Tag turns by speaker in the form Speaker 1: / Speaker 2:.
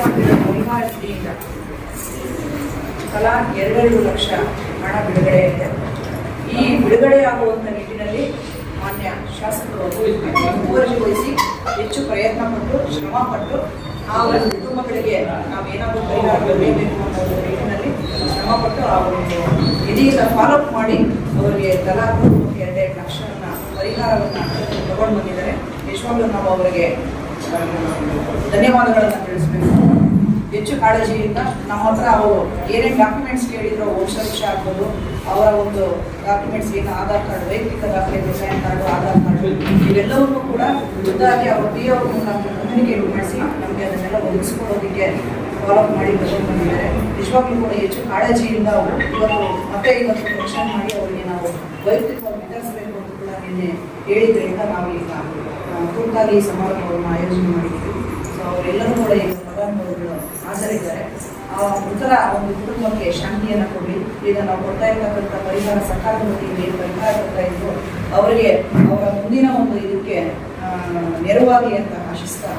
Speaker 1: ವಹಿವಾಟಿನಿಂದ ತಲಾ ಎರಡೆರಡು ಲಕ್ಷ ಹಣ ಬಿಡುಗಡೆ ಇದೆ ಈ ಬಿಡುಗಡೆಯಾಗುವಂಥ ನಿಟ್ಟಿನಲ್ಲಿ ಮಾನ್ಯ ಶಾಸಕರು ಮುತುವರ್ಜಿಗೊಳಿಸಿ ಹೆಚ್ಚು ಪ್ರಯತ್ನ ಪಟ್ಟು, ಶ್ರಮ ಪಟ್ಟು ಆ ಒಂದು ಕುಟುಂಬಗಳಿಗೆ ನಾವೇನಾದರೂ ಪರಿಹಾರ ಕೊಡಬೇಕು ಅನ್ನೋ ನಿಟ್ಟಿನಲ್ಲಿ ಶ್ರಮ ಪಟ್ಟು ಆ ಒಂದು ನಿಧಿಯಿಂದ ಫಾಲೋಅಪ್ ಮಾಡಿ ಅವರಿಗೆ ತಲಾ ಎರಡೆರಡು ಲಕ್ಷವನ್ನ ಪರಿಹಾರವನ್ನು ತಗೊಂಡು ಬಂದಿದ್ದಾರೆ. ನಿಜವಾಗ್ಲೂ ನಾವು ಅವರಿಗೆ ಧನ್ಯವಾದಗಳನ್ನು ತಿಳಿಸಬೇಕು. ಹೆಚ್ಚು ಕಾಳಜಿಯಿಂದ ನಮ್ಮ ಹತ್ರ ಅವರು ಏನೇನು ಡಾಕ್ಯುಮೆಂಟ್ಸ್ ಕೇಳಿದ್ರು ವಂಶವೃಕ್ಷ ಆಗ್ಬೋದು ಅವರ ಒಂದು ಡಾಕ್ಯುಮೆಂಟ್ಸ್ ಏನು ಆಧಾರ್ ಕಾರ್ಡ್, ವೈಯಕ್ತಿಕ ದಾಖಲೆ ಪ್ಯಾನ್ ಕಾರ್ಡು, ಆಧಾರ್ ಕಾರ್ಡು, ಇವೆಲ್ಲವನ್ನೂ ಕೂಡ ಖುದ್ದಾಗಿ ಅವರು ಪಿ ಅವ್ರ ಮೂಲಕ ಕಮ್ಯುನಿಕೇಟ್ ಮಾಡಿಸಿ ನಮಗೆ ಅದನ್ನೆಲ್ಲ ಒದಗಿಸ್ಕೊಡೋದಕ್ಕೆ ಫಾಲೋಅಪ್ ಮಾಡಿ ತಗೊಂಡು ಬಂದಿದ್ದಾರೆ ನಿಜವಾಗ್ಲೂ ಕೂಡ ಹೆಚ್ಚು ಕಾಳಜಿಯಿಂದ ಅವರು ಇವತ್ತು ಮತ್ತೆ ಇವತ್ತು ಫಂಕ್ಷನ್ ಮಾಡಿ ಅವರಿಗೆ ನಾವು ವೈಯಕ್ತಿಕವಾಗಿ ವಿತರಿಸಬೇಕು ಅಂತ ಕೂಡ ನಿನ್ನೆ ಹೇಳಿದ್ರಿಂದ ನಾವು ಈಗ ತುರ್ತಾಗಿ ಸಮಾರಂಭವನ್ನು ಆಯೋಜನೆ ಮಾಡಿದ್ದೀವಿ ಸೊ ಅವರೆಲ್ಲರೂ ಕೂಡ ಈಗ ಫಲಾನುಭವಿಗಳು ಹಾಜರಿದ್ದಾರೆ. ಆ ಉತ್ತರ ಒಂದು ಕುಟುಂಬಕ್ಕೆ ಶಾಂತಿಯನ್ನು ಕೊಡಿ. ಇದನ್ನು ನಾವು ಕೊಡ್ತಾ ಇರ್ತಕ್ಕಂಥ ಪರಿಹಾರ ಸರ್ಕಾರದ ವತಿಯಿಂದ ಏನು ಪರಿಹಾರ ಕೊಡ್ತಾ ಇದ್ರು. ಅವರಿಗೆ ಅವರ ಮುಂದಿನ ಒಂದು ಇದಕ್ಕೆ ನೆರವಾಗಿ ಅಂತ ಆಶಿಸ್ತಾ